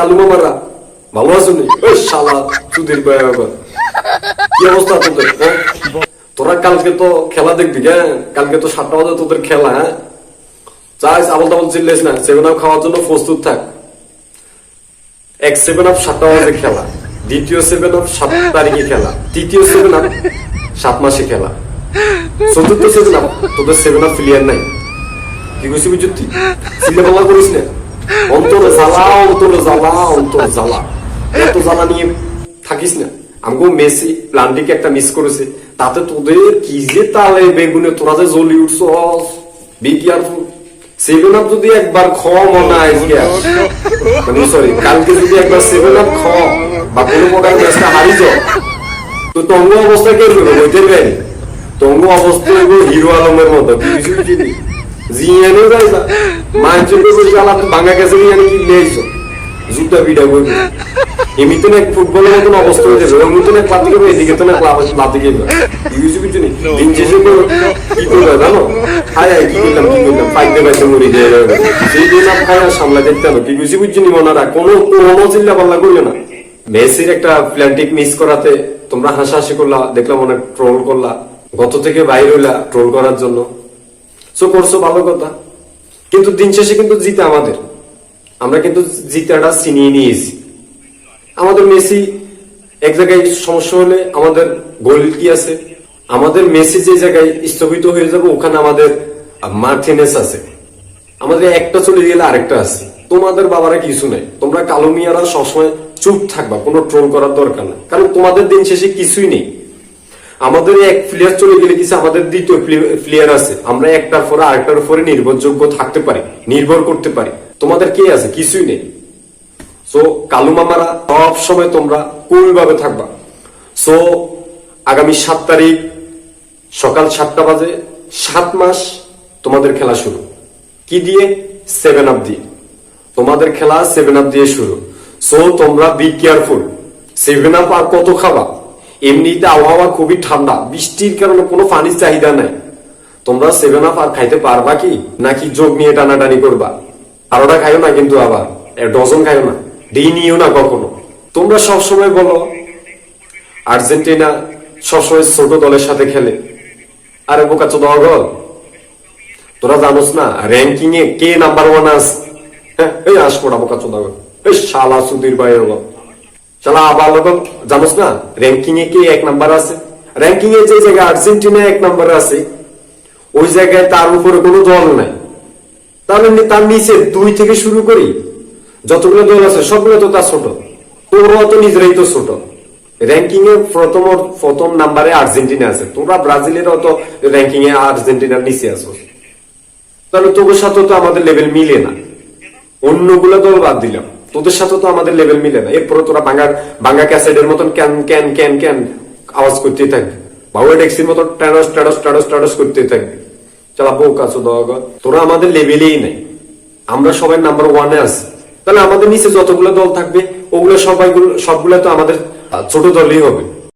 কালু মামারা, ভালো আছো নি ওই শালা, সুধীর ভাই আবার। কি অবস্থা তোদের হ্যাঁ? তোরা কালকে তো খেলা দেখবি হ্যাঁ? কালকে তো সাতটা বাজে তোদের খেলা হ্যাঁ? চাইস আবল তাবল চিল্লিস না সেভেন আপ খাওয়ার জন্য প্রস্তুত থাক। এক সেভেন আপ সাতটা বাজে খেলা, দ্বিতীয় সেভেন আপ সাত তারিখে খেলা, তৃতীয় সেভেন আপ সাত মাসে খেলা। চতুর্থ সেভেন আপ তোদের সেভেন আপ প্লেয়ার নাই। কি কইছি বুঝতি পাল্লা করিস না? অন্তর জ্বালা অন্তর জ্বালা জ্বালা। এত জ্বালা নিয়ে থাকিস না। আমগো মেসি প্লান্টিকে একটা মিস করেছে। তাতে তোদের কি যে তালে বেগুনে, তোরা যে জ্বলি উঠছ বি কেয়ারফুল সেভেন আপ যদি একবার খ মনে আজকে। মানে সরি কালকে যদি একবার সেভেন আপ খ, বা কোনো প্রকার ম্যাচটা হারি যাও তো অবস্থা কে করবে বইতে অবস্থা হিরো আলমের মতো। কিছু বুঝিনি জিয়ানো যাইবা মানছে তো বলি আলা ভাঙা গেছে জিয়ানো কি লেইছো জুতা বিডা করবে এমনিতে না ফুটবলের মতন অবস্থা হয়ে যাবে। এমনিতে না ক্লাব থেকে এদিকে তো না ক্লাব ক্লাব থেকে কিছু কিছু নেই দিন শেষে কি করবে জানো? হায় হায় কি করলাম কি করলাম? পাইতে পাইতে মরি যায় সেই দিন আপ খায় আর সামলা দেখতে হবে। কি কিছু বুঝছি নি মনারা কোনো কোনো চিল্লা পাল্লা করবে না। মেসির একটা প্ল্যান্টিক মিস করাতে তোমরা হাসাহাসি করলা দেখলাম অনেক ট্রোল করলা। গত থেকে বাইরে হইলা ট্রোল করার জন্য। সো করছ ভালো কথা। কিন্তু দিন শেষে কিন্তু জিতে আমাদের। আমরা কিন্তু জিতাটা চিনিয়ে নিয়েছি। আমাদের মেসি এক জায়গায় সমস্যা হলে আমাদের গোল কি আছে? আমাদের মেসি যে জায়গায় স্থগিত হয়ে যাবে, ওখানে আমাদের মার্টিনেস আছে। আমাদের একটা চলে গেলে আরেকটা আছে। তোমাদের বাবারা কিছু নাই। তোমরা কালো মিয়ারা সবসময় চুপ থাকবা, কোনো ট্রোল করার দরকার নাই। কারণ তোমাদের দিন শেষে কিছুই নেই। আমাদের এক প্লেয়ার চলে গেলে কিছু আমাদের দ্বিতীয় প্লেয়ার আছে? আমরা একটার পরে আরেকটার উপরে নির্ভরযোগ্য থাকতে পারি, নির্ভর করতে পারি। তোমাদের কে আছে? কিছুই নেই। সো কালু মামারা সব সময় তোমরা কুল ভাবে থাকবা। সো আগামী সাত তারিখ সকাল সাতটা বাজে, সাত মাস তোমাদের খেলা শুরু। কি দিয়ে? সেভেন আপ দিয়ে। তোমাদের খেলা সেভেন আপ দিয়ে শুরু। সো তোমরা বি কেয়ারফুল সেভেন আপ আর কত খাবা? এমনিতে আবহাওয়া খুবই ঠান্ডা। বৃষ্টির কারণে কোনো পানির চাহিদা নাই। তোমরা সেভেন আপ আর খাইতে পারবা কি? নাকি যোগ নিয়ে টানাটানি করবা? আর ওটা খাইও না কিন্তু আবার। ডজন খাইও না। ডি নিও না কখনো। তোমরা সব সময় বলো, আর্জেন্টিনা সবসময় ছোট দলের সাথে খেলে। আরে বোকা চোদ গল তোরা জানোস না র্যাঙ্কিং এ কে নাম্বার ওয়ান আস হ্যাঁ এই আস পড়া বোকা চোদ গল এই শালা সুধীর ভাই হলো শালা আবার লোক জানোস না? র্যাঙ্কিং এ কে এক নাম্বার আছে? র্যাঙ্কিং এ যে জায়গায় আর্জেন্টিনা এক নাম্বারে আছে, ওই জায়গায় তার উপরে কোনো দল নাই। তাহলে নি- তার নিচে দুই থেকে শুরু করি, যতগুলো দল আছে, সবগুলো তো তার ছোট। তোরাও তো নিজেরাই তো ছোট। র্যাঙ্কিং এ প্রথম প্রথম নাম্বারে আর্জেন্টিনা আছে। তোমরা ব্রাজিলেরও তো র্যাঙ্কিং এ আর্জেন্টিনার নিচে আছো। তাহলে তোদের সাথে তো আমাদের লেভেল মিলে না। অন্যগুলো দল বাদ দিলাম। তোদের সাথে তো আমাদের লেভেল মিলে না। এরপরে তোরা বাঙ্গা বাঙ্গা ক্যাসেটের মতন ক্যান ক্যান ক্যান ক্যান আওয়াজ করতেই থাকবে। বাবু ট্যাক্সির মতো ট্যাডস ট্যাডস ট্যাডস ট্যাডস করতেই থাকবে। চালা বউ কাছো দেওয়া তোরা আমাদের লেভেলেই নাই। আমরা সবাই নাম্বার ওয়ানে আছি। তাহলে আমাদের নিচে যতগুলো দল থাকবে, ওগুলো সবাইগুলো সবগুলো তো আমাদের ছোট দলই হবে।